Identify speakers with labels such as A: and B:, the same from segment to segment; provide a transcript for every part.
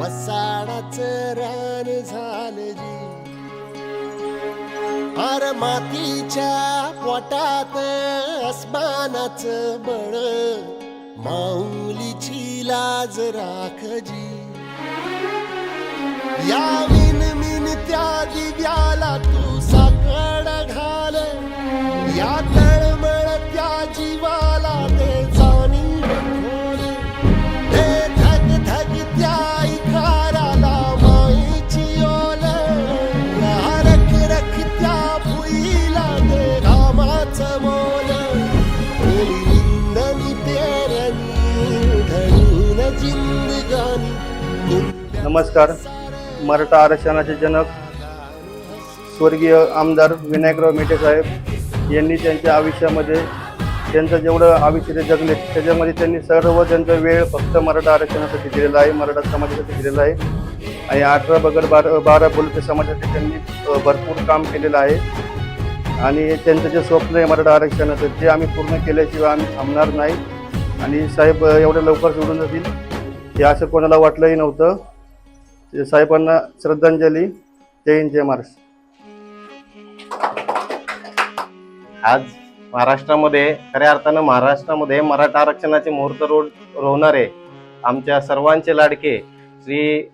A: वसाडाच रान झालं जी. अर मातीच्या पोटात अस्मानाच बळ माऊलीची लाज राखजी या विन मिन त्या दिव्याला
B: नमस्कार. मराठा आरक्षणाचे जनक स्वर्गीय आमदार विनायकराव मेटे साहेब यांनी त्यांच्या आयुष्यामध्ये त्यांचं जेवढं आयुष्य ते जगले त्याच्यामध्ये त्यांनी सर्व त्यांचा वेळ फक्त मराठा आरक्षणासाठी दिलेला आहे मराठा समाजासाठी दिलेला आहे. आणि अठरा बगड बारा बारा बोलते समाजासाठी त्यांनी भरपूर काम केलेलं आहे. आणि त्यांचं जे स्वप्न आहे मराठा आरक्षणाचं ते आम्ही पूर्ण केल्याशिवाय आम्ही थांबणार नाही. आणि साहेब एवढ्या लवकर सोडून जातील हे असं कोणाला वाटलंही नव्हतं. साहेबांना श्रद्धांजली जय हिंद जय महाराष्ट्र.
C: आज महाराष्ट्रामध्ये खऱ्या अर्थानं महाराष्ट्रामध्ये मराठा आरक्षणाचे मुहूर्त रोड रोवणारे आमच्या सर्वांचे लाडके श्री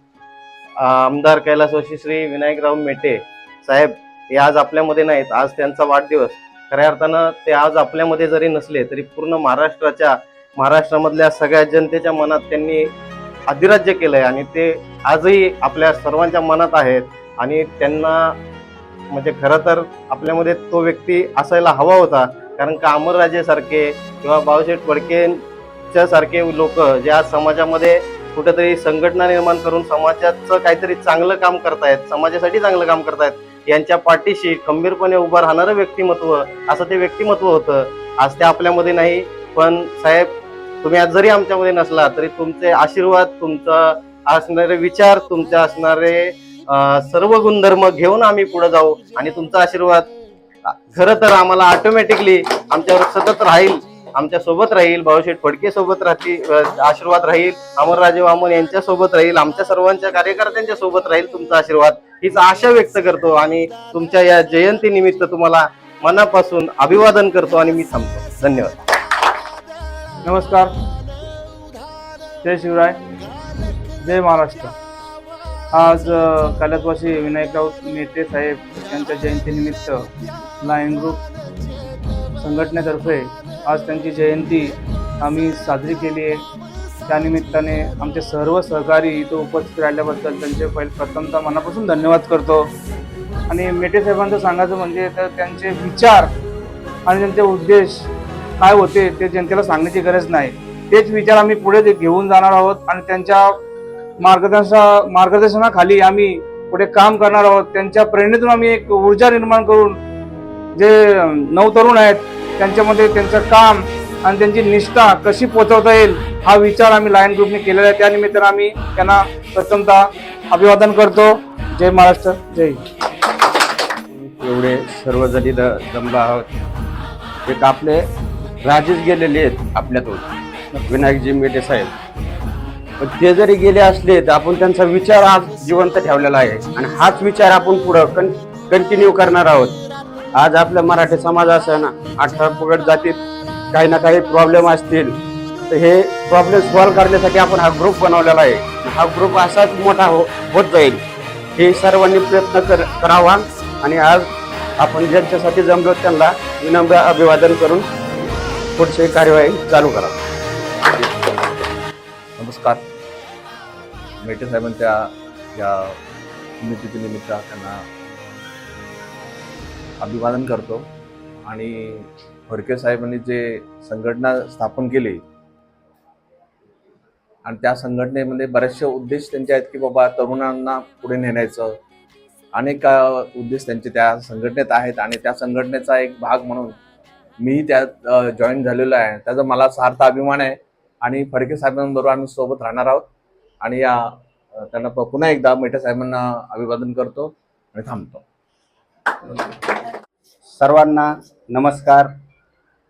C: आमदार कैलासवासी श्री विनायकराव मेटे साहेब हे आज आपल्यामध्ये नाहीत. आज त्यांचा वाढदिवस. खऱ्या अर्थानं ते आज आपल्यामध्ये जरी नसले तरी पूर्ण महाराष्ट्राच्या महाराष्ट्रामधल्या सगळ्या जनतेच्या मनात त्यांनी अधिराज्य केलंय आणि ते आजही आपल्या सर्वांच्या मनात आहेत आणि त्यांना म्हणजे खरं तर आपल्यामध्ये तो व्यक्ती असायला हवा होता. कारण का अमरराजेसारखे किंवा बाबासाहेब फडकेंच्या सारखे लोक जे आज समाजामध्ये कुठेतरी संघटना निर्माण करून समाजाचं काहीतरी चांगलं काम करतायत समाजासाठी चांगलं काम करतायत यांच्या पाठीशी खंबीरपणे उभं राहणारं व्यक्तिमत्व असं ते व्यक्तिमत्व होतं. आज ते आपल्यामध्ये नाही पण साहेब तुम्ही आज जरी आमच्यामध्ये नसला तरी तुमचे आशीर्वाद तुमचा असणारे विचार तुमचे असणारे सर्व गुणधर्म घेऊन आम्ही पुढे जाऊ आणि तुमचा आशीर्वाद खरं तर आम्हाला ऑटोमॅटिकली आमच्यावर सतत राहील आमच्यासोबत राहील भाऊशेठ फडके सोबत राहतील आशीर्वाद राहील अमरराजे वामन यांच्या सोबत राहील आमच्या सर्वांच्या कार्यकर्त्यांच्या सोबत राहील तुमचा आशीर्वाद. हीच आशा व्यक्त करतो आणि तुमच्या या जयंती निमित्त तुम्हाला मनापासून अभिवादन करतो आणि मी थांबतो. धन्यवाद.
D: नमस्कार. जय शिवराय. जय महाराष्ट्र. आज अ, कैलासवासी विनायकराव मेटे साहेब यांच्या जयंतीनिमित्त लायन ग्रुप संघटनेतर्फे आज त्यांची जयंती आम्ही साजरी केली आहे. त्यानिमित्ताने आमचे सर्व सहकारी इथं उपस्थित राहिल्याबद्दल त्यांचे पहिले प्रथमतः मनापासून धन्यवाद करतो. आणि मेटे साहेबांचं सांगायचं म्हणजे तर त्यांचे विचार आणि त्यांचे उद्देश काय होते ते जनतेला सांगण्याची गरज नाही. तेच विचार आम्ही पुढे ते घेऊन जाणार आहोत आणि त्यांच्या मार्गदर्शना मार्गदर्शनाखाली आम्ही पुढे काम करणार आहोत. त्यांच्या प्रेरणेतून आम्ही एक ऊर्जा निर्माण करून जे नवतरुण आहेत त्यांच्यामध्ये त्यांचं काम आणि त्यांची निष्ठा कशी पोचवता येईल हा विचार आम्ही लायन ग्रुपने केलेला आहे. त्यानिमित्तानं आम्ही त्यांना प्रथमतः अभिवादन करतो. जय महाराष्ट्र जय
E: एवढे सर्वजणी द जमलो आहोत. एक आपले राजेच गेलेले आहेत आपल्यातून विनायकजी मेटे साहेब. पण ते जरी गेले असले तर आपण त्यांचा विचार आज जिवंत ठेवलेला आहे. आणि हाच विचार आपण पुढं कं कंटिन्यू करणार आहोत. आज आपल्या मराठी समाज असं ना अठरा पगड जातीत काही ना काही प्रॉब्लेम असतील. तर हे प्रॉब्लेम सॉल्व्ह करण्यासाठी आपण हा ग्रुप बनवलेला आहे. हा ग्रुप असाच मोठा हो होत जाईल. हे सर्वांनी प्रयत्न कर करावा. आणि आज आपण ज्यांच्यासाठी जमलो त्यांना विनम्र अभिवादन करून पुढची कार्यवाही चालू करा.
F: नमस्कार. मेटे साहेबांच्या या पुण्यतिथीनिमित्त त्यांना अभिवादन करतो आणि फडके साहेबांनी जे संघटना स्थापन केली आणि त्या संघटनेमध्ये बरेचसे उद्देश त्यांचे आहेत की बाबा तरुणांना पुढे नेण्याचं. अनेक उद्देश त्यांचे त्या संघटनेत आहेत आणि त्या संघटनेचा एक भाग म्हणून मीही त्यात जॉईन झालेलो आहे. त्याचा मला सार्थ अभिमान आहे. आणि फडके साहेबांबरोबर आम्ही सोबत राहणार आहोत. आणि या त्यांना प- पुन्हा एकदा मेटे साहेबांना अभिवादन करतो आणि थांबतो.
E: सर्वांना नमस्कार.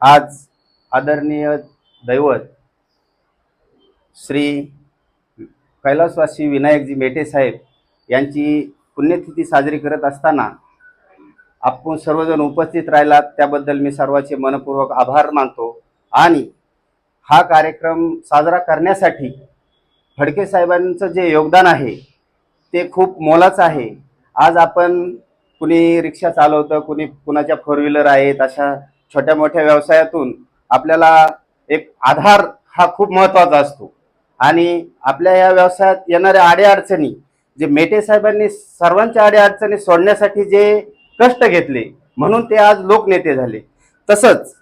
E: आज आदरणीय दैवत श्री कैलासवासी विनायकजी मेटे साहेब यांची पुण्यतिथी साजरी करत असताना आपण सर्वजण उपस्थित राहिलात त्याबद्दल मी सर्वांचे मनपूर्वक आभार मानतो. आणि हा कार्यक्रम साजरा करण्यासाठी फडके साहेबांचं जे योगदान आहे ते खूप मोलाचं आहे. आज आपण कुणी रिक्षा चालवतं कुणी कुणाच्या फोर व्हीलर आहेत अशा छोट्या मोठ्या व्यवसायातून आपल्याला एक आधार हा खूप महत्त्वाचा असतो. आणि आपल्या या व्यवसायात येणाऱ्या अडीअडचणी जे मेटे साहेबांनी सर्वांच्या अडीअडचणी सोडण्यासाठी जे कष्ट घेतले. म्हणून ते आज लोकनेते झाले. तसंच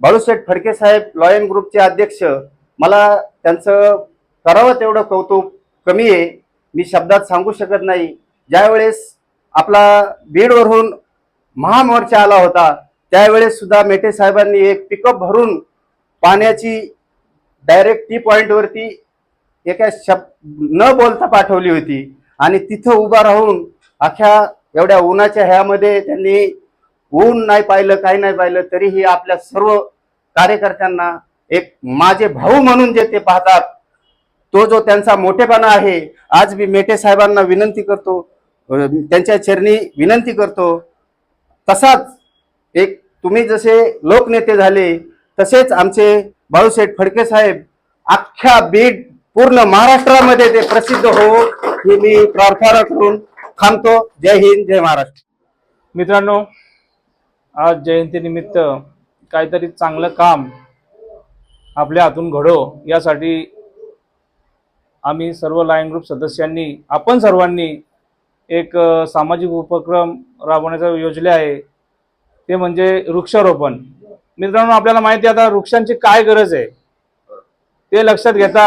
E: बाळूसाहेब फडके साहेब लॉयन ग्रुपचे अध्यक्ष मला त्यांचं करावं तेवढं कौतुक कमी आहे. मी शब्दात सांगू शकत नाही. ज्यावेळेस आपला बीडवरून महामोर्चा आला होता त्यावेळेस सुद्धा मेटे साहेबांनी एक पिकअप भरून पाण्याची डायरेक्ट टी पॉईंटवरती एका शब्द न बोलता पाठवली होती. आणि तिथं उभा राहून अख्ख्या एवढ्या उन्हाच्या ह्यामध्ये त्यांनी ऊन नाही पाहिलं काही नाही पाहिलं तरीही आपल्या सर्व कार्यकर्त्यांना एक माझे भाऊ म्हणून जे ते पाहतात तो जो त्यांचा मोठेपणा आहे आज मी मेटे साहेबांना विनंती करतो त्यांच्या चरणी विनंती करतो तसाच एक तुम्ही जसे लोकनेते झाले तसेच आमचे बाळूशेठ फडके साहेब अख्ख्या बीड पूर्ण महाराष्ट्रामध्ये ते प्रसिद्ध हो ही मी प्रार्थना करून थांबतो. जय हिंद जय महाराष्ट्र.
D: मित्रांनो आज जयंतीनिमित्त काहीतरी चांगलं काम आपल्या हातून घडो यासाठी आम्ही सर्व लायन ग्रुप सदस्यांनी आपण सर्वांनी एक सामाजिक उपक्रम राबवण्याचा योजले आहे. ते म्हणजे वृक्षारोपण. मित्रांनो आपल्याला माहिती आहे आता वृक्षांची काय गरज आहे. ते लक्षात घेता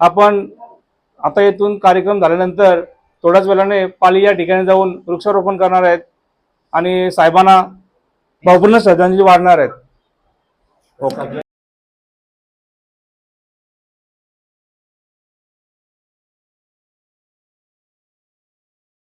D: आपण आता येथून कार्यक्रम झाल्यानंतर थोड्याच वेळाने पाली या ठिकाणी जाऊन वृक्षारोपण करणार आहेत आणि साहेबांना भावपूर्ण श्रद्धांजली वाढणार आहेत. हो